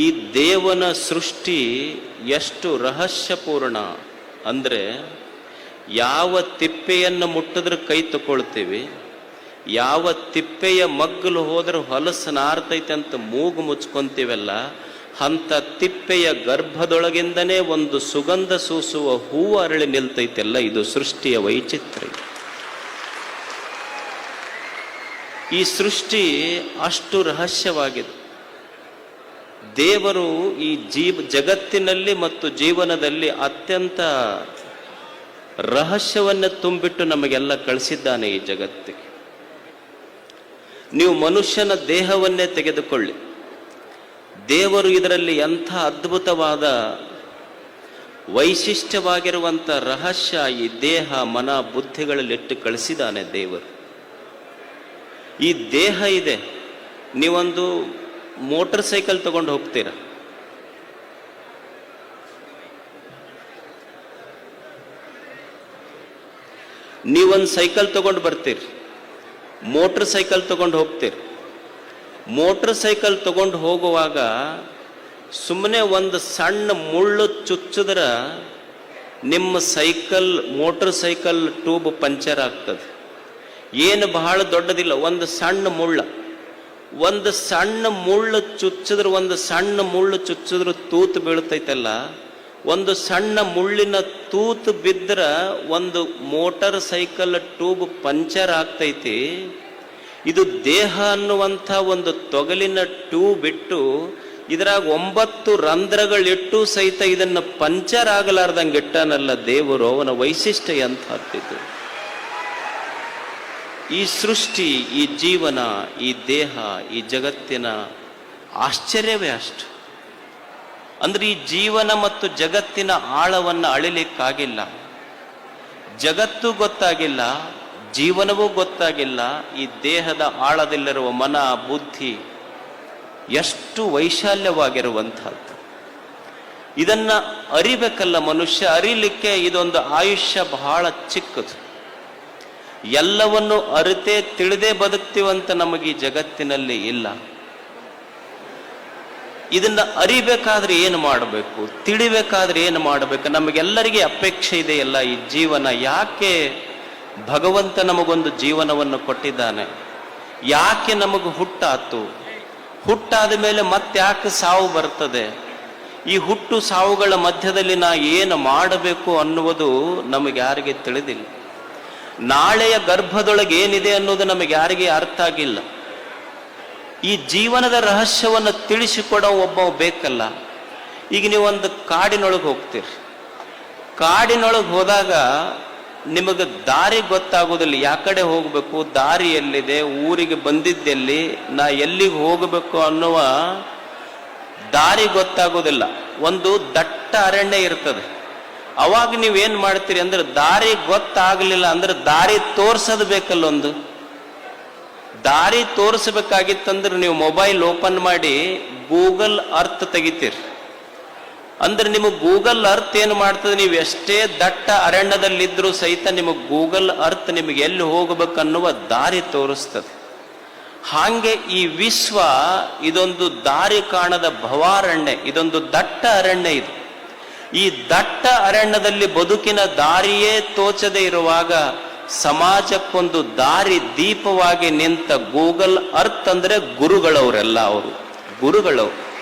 ಈ ದೇವನ ಸೃಷ್ಟಿ ಎಷ್ಟು ರಹಸ್ಯಪೂರ್ಣ ಅಂದರೆ ಯಾವ ತಿಪ್ಪೆಯನ್ನು ಮುಟ್ಟಿದ್ರೆ ಕೈ ತಗೊಳ್ತೀವಿ, ಯಾವ ತಿಪ್ಪೆಯ ಮಗ್ಗಲು ಹೋದ್ರೆ ಹೊಲಸು ನಾರ್ತೈತೆ ಅಂತ ಮೂಗು ಮುಚ್ಕೊಂತೀವಲ್ಲ ಅಂಥ ತಿಪ್ಪೆಯ ಗರ್ಭದೊಳಗಿಂದನೇ ಒಂದು ಸುಗಂಧ ಸೂಸುವ ಹೂ ಅರಳಿ ನಿಲ್ತೈತೆಲ್ಲ, ಇದು ಸೃಷ್ಟಿಯ ವೈಚಿತ್ರ್ಯ. ಈ ಸೃಷ್ಟಿ ಅಷ್ಟು ರಹಸ್ಯವಾಗಿದೆ ದೇವರು ಈ ಜೀವ, ಜಗತ್ತಿನಲ್ಲಿ ಮತ್ತು ಜೀವನದಲ್ಲಿ ಅತ್ಯಂತ ರಹಸ್ಯವನ್ನು ತುಂಬಿಟ್ಟು ನಮಗೆಲ್ಲ ಕಳಿಸಿದ್ದಾನೆ ಈ ಜಗತ್ತಿಗೆ ನೀವು ಮನುಷ್ಯನ ದೇಹವನ್ನೇ ತೆಗೆದುಕೊಳ್ಳಿ. ದೇವರು ಇದರಲ್ಲಿ ಎಂಥ ಅದ್ಭುತವಾದ ವೈಶಿಷ್ಟ್ಯವಾಗಿರುವಂಥ ರಹಸ್ಯ ಈ ದೇಹ, ಮನ ಬುದ್ಧಿಗಳಲ್ಲಿಟ್ಟು ಕಳಿಸಿದ್ದಾನೆ ದೇವರು. ಈ ದೇಹ ಇದೆ. ನೀವೊಂದು ಮೋಟರ್ ಸೈಕಲ್ ತಗೊಂಡು ಹೋಗ್ತೀರ? ನೀವೊಂದು ಸೈಕಲ್ ತಗೊಂಡು ಬರ್ತೀರಿ. ಮೋಟರ್ ಸೈಕಲ್ ತಗೊಂಡು ಹೋಗ್ತೀರಿ. ಮೋಟರ್ ಸೈಕಲ್ ತಗೊಂಡು ಹೋಗುವಾಗ ಸುಮ್ಮನೆ ಒಂದು ಸಣ್ಣ ಮುಳ್ಳು ಚುಚ್ಚಿದ್ರೆ ನಿಮ್ಮ cycle, motor cycle tube puncture ಆಗ್ತದೆ. ಏನು ಬಹಳ ದೊಡ್ಡದಿಲ್ಲ, ಒಂದು ಸಣ್ಣ ಮುಳ್ಳ. ಒಂದು ಸಣ್ಣ ಮುಳ್ಳು ಚುಚ್ಚಿದ್ರೆ ಒಂದು ಸಣ್ಣ ಮುಳ್ಳು ಚುಚ್ಚಿದ್ರೆ ತೂತು ಬೀಳ್ತೈತಲ್ಲ? ಒಂದು ಸಣ್ಣ ಮುಳ್ಳಿನ ತೂತು ಬಿದ್ದರೆ ಒಂದು ಮೋಟಾರ್ ಸೈಕಲ್ ಟ್ಯೂಬ್ ಪಂಚರ್ ಆಗ್ತೈತಿ. ಇದು ದೇಹ ಅನ್ನುವಂಥ ಒಂದು ತೊಗಲಿನ ಟ್ಯೂಬ್ ಇಟ್ಟು ಇದ್ರಾಗ ಒಂಬತ್ತು ರಂಧ್ರಗಳಿಟ್ಟು ಸಹಿತ ಇದನ್ನು ಪಂಚರ್ ಆಗಲಾರ್ದಂಗೆ ಇಟ್ಟಾನಲ್ಲ ದೇವರು, ಅವನ ವೈಶಿಷ್ಟ್ಯ ಎಂಥದ್ದು ಈ ಸೃಷ್ಟಿ, ಈ ಜೀವನ, ಈ ದೇಹ, ಈ ಜಗತ್ತಿನ ಆಶ್ಚರ್ಯವೇ ಅಷ್ಟು. ಅಂದ್ರೆ ಈ ಜೀವನ ಮತ್ತು ಜಗತ್ತಿನ ಆಳವನ್ನು ಅಳಿಲಿಕ್ಕಾಗಿಲ್ಲ. ಜಗತ್ತು ಗೊತ್ತಾಗಿಲ್ಲ, ಜೀವನವೂ ಗೊತ್ತಾಗಿಲ್ಲ, ಈ ದೇಹದ ಆಳದಲ್ಲಿರುವ ಮನ, ಬುದ್ಧಿ ಎಷ್ಟು ವೈಶಾಲ್ಯವಾಗಿರುವಂಥದ್ದು. ಇದನ್ನ ಅರಿಬೇಕಲ್ಲ ಮನುಷ್ಯ, ಅರಿಲಿಕ್ಕೆ ಇದೊಂದು ಆಯುಷ್ಯ ಬಹಳ ಚಿಕ್ಕದು. ಎಲ್ಲವನ್ನು ಅರಿತೇ ತಿಳಿದೇ ಬದುಕ್ತೀವಂತ ನಮಗೆ ಈ ಜಗತ್ತಿನಲ್ಲಿ ಇಲ್ಲ. ಇದನ್ನ ಅರಿಬೇಕಾದ್ರೆ ಏನು ಮಾಡಬೇಕು? ತಿಳಿಬೇಕಾದ್ರೆ ಏನು ಮಾಡಬೇಕು? ನಮಗೆಲ್ಲರಿಗೆ ಅಪೇಕ್ಷೆ ಇದೆಯಲ್ಲ ಈ ಜೀವನ. ಯಾಕೆ ಭಗವಂತ ನಮಗೊಂದು ಜೀವನವನ್ನು ಕೊಟ್ಟಿದ್ದಾನೆ? ಯಾಕೆ ನಮಗೆ ಹುಟ್ಟಾತು? ಹುಟ್ಟಾದ ಮೇಲೆ ಮತ್ತೆ ಯಾಕೆ ಸಾವು ಬರ್ತದೆ? ಈ ಹುಟ್ಟು ಸಾವುಗಳ ಮಧ್ಯದಲ್ಲಿ ನಾ ಏನು ಮಾಡಬೇಕು ಅನ್ನುವುದು ನಮಗೆ ಯಾರಿಗೆ ತಿಳಿದಿಲ್ಲ. ನಾಳೆಯ ಗರ್ಭದೊಳಗೆ ಏನಿದೆ ಅನ್ನೋದು ನಮಗೆ ಯಾರಿಗೆ ಅರ್ಥ ಆಗಿಲ್ಲ. ಈ ಜೀವನದ ರಹಸ್ಯವನ್ನು ತಿಳಿಸಿಕೊಡೋ ಒಬ್ಬ ಬೇಕಲ್ಲ. ಈಗ ನೀವು ಒಂದು ಕಾಡಿನೊಳಗೆ ಹೋಗ್ತೀರಿ. ಕಾಡಿನೊಳಗೆ ಹೋದಾಗ ನಿಮಗೆ ದಾರಿ ಗೊತ್ತಾಗೋದಿಲ್ಲ. ಯಾ ಕಡೆ ಹೋಗಬೇಕು, ದಾರಿ ಎಲ್ಲಿದೆ, ಊರಿಗೆ ಬಂದಿದ್ದೆಲ್ಲಿ, ನಾ ಎಲ್ಲಿಗೆ ಹೋಗಬೇಕು ಅನ್ನುವ ದಾರಿ ಗೊತ್ತಾಗೋದಿಲ್ಲ. ಒಂದು ದಟ್ಟ ಅರಣ್ಯ ಇರ್ತದೆ. ಅವಾಗ ನೀವೇನು ಮಾಡ್ತೀರಿ ಅಂದ್ರೆ ದಾರಿ ಗೊತ್ತಾಗ್ಲಿಲ್ಲ ಅಂದ್ರೆ ದಾರಿ ತೋರ್ಸೋದು ಬೇಕಲ್ಲೊಂದು. ದಾರಿ ತೋರಿಸ್ಬೇಕಾಗಿತ್ತಂದ್ರೆ ನೀವು ಮೊಬೈಲ್ ಓಪನ್ ಮಾಡಿ ಗೂಗಲ್ ಅರ್ತ್ ತೆಗಿತೀರಿ. ಅಂದ್ರೆ ನಿಮಗೆ ಗೂಗಲ್ ಅರ್ತ್ ಏನು ಮಾಡ್ತದೆ? ನೀವು ಎಷ್ಟೇ ದಟ್ಟ ಅರಣ್ಯದಲ್ಲಿದ್ದರೂ ಸಹಿತ ನಿಮಗೆ ಗೂಗಲ್ ಅರ್ತ್ ನಿಮಗೆ ಎಲ್ಲಿ ಹೋಗಬೇಕನ್ನುವ ದಾರಿ ತೋರಿಸ್ತದೆ. ಹಾಗೆ ಈ ವಿಶ್ವ ಇದೊಂದು ದಾರಿ ಕಾಣದ ಭವಾರಣ್ಯ, ಇದೊಂದು ದಟ್ಟ ಅರಣ್ಯ ಇದು. ಈ ದಟ್ಟ ಅರಣ್ಯದಲ್ಲಿ ಬದುಕಿನ ದಾರಿಯೇ ತೋಚದೆ ಇರುವಾಗ ಸಮಾಜಕ್ಕೊಂದು ದಾರಿ ದೀಪವಾಗಿ ನಿಂತ ಗೂಗಲ್ ಅರ್ತ್ ಅಂದ್ರೆ ಗುರುಗಳವರೆಲ್ಲ ಅವರು. ಗುರುಗಳವರು.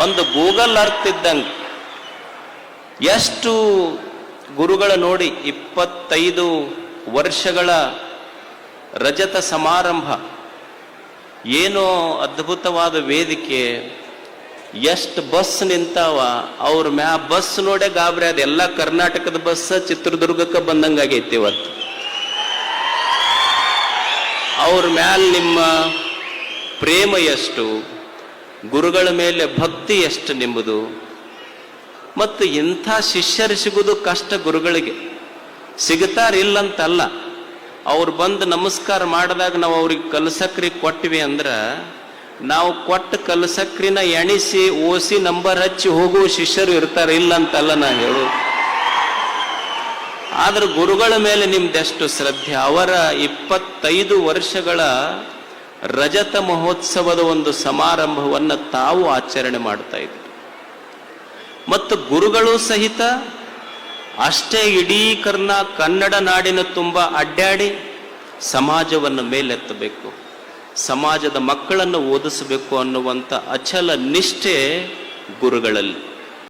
ಒಂದು ಗೂಗಲ್ ಅರ್ತ್ ಇದ್ದಂಗೆ ಎಷ್ಟು ಗುರುಗಳ ನೋಡಿ ಇಪ್ಪತ್ತೈದು ವರ್ಷಗಳ ರಜತ ಸಮಾರಂಭ. ಏನೋ ಅದ್ಭುತವಾದ ವೇದಿಕೆ. ಎಷ್ಟು ಬಸ್ ನಿಂತಾವ, ಅವ್ರ ಮ್ಯಾ ಬಸ್ ನೋಡೇ ಗಾಬರಿ ಅದ ಎಲ್ಲ ಕರ್ನಾಟಕದ ಬಸ್ ಚಿತ್ರದುರ್ಗಕ್ಕೆ ಬಂದಂಗಾಗೈತಿ ಇವತ್ತು. ಅವ್ರ ಮ್ಯಾಲ ನಿಮ್ಮ ಪ್ರೇಮ ಎಷ್ಟು, ಗುರುಗಳ ಮೇಲೆ ಭಕ್ತಿ ಎಷ್ಟು ನಿಮ್ಮದು ಮತ್ತು ಇಂಥ ಶಿಷ್ಯರು ಸಿಗುವುದು ಕಷ್ಟ ಗುರುಗಳಿಗೆ. ಸಿಗ್ತಾರಿಲ್ಲಂತಲ್ಲ ಅವ್ರು ಬಂದು ನಮಸ್ಕಾರ ಮಾಡಿದಾಗ ನಾವು ಅವ್ರಿಗೆ ಕಲಸಕ್ರಿ ಕೊಟ್ವಿ ಅಂದ್ರ ನಾವು ಕೊಟ್ಟ ಕಲಸಕ್ರಿನ ಎಣಿಸಿ, ಓಸಿ ನಂಬರ್ ಹಚ್ಚಿ ಹೋಗುವ ಶಿಷ್ಯರು ಇರ್ತಾರೆ. ಇಲ್ಲ ಅಂತಲ್ಲ ನಾ ಹೇಳು ಆದ್ರೆ ಗುರುಗಳ ಮೇಲೆ ನಿಮ್ದೆಷ್ಟು ಶ್ರದ್ಧೆ? ಅವರ ಇಪ್ಪತ್ತೈದು ವರ್ಷಗಳ ರಜತ ಮಹೋತ್ಸವದ ಒಂದು ಸಮಾರಂಭವನ್ನು ತಾವು ಆಚರಣೆ ಮಾಡ್ತಾ ಇದ್ರು ಮತ್ತು ಗುರುಗಳು ಸಹಿತ ಅಷ್ಟೇ ಇಡೀ ಕರ್ನಾ ಕನ್ನಡ ನಾಡಿನ ತುಂಬ ಅಡ್ಡಾಡಿ ಸಮಾಜವನ್ನು ಮೇಲೆತ್ತಬೇಕು. ಸಮಾಜದ ಮಕ್ಕಳನ್ನು ಓದಿಸಬೇಕು ಅನ್ನುವಂಥ ಅಚಲ ನಿಷ್ಠೆ ಗುರುಗಳಲ್ಲಿ.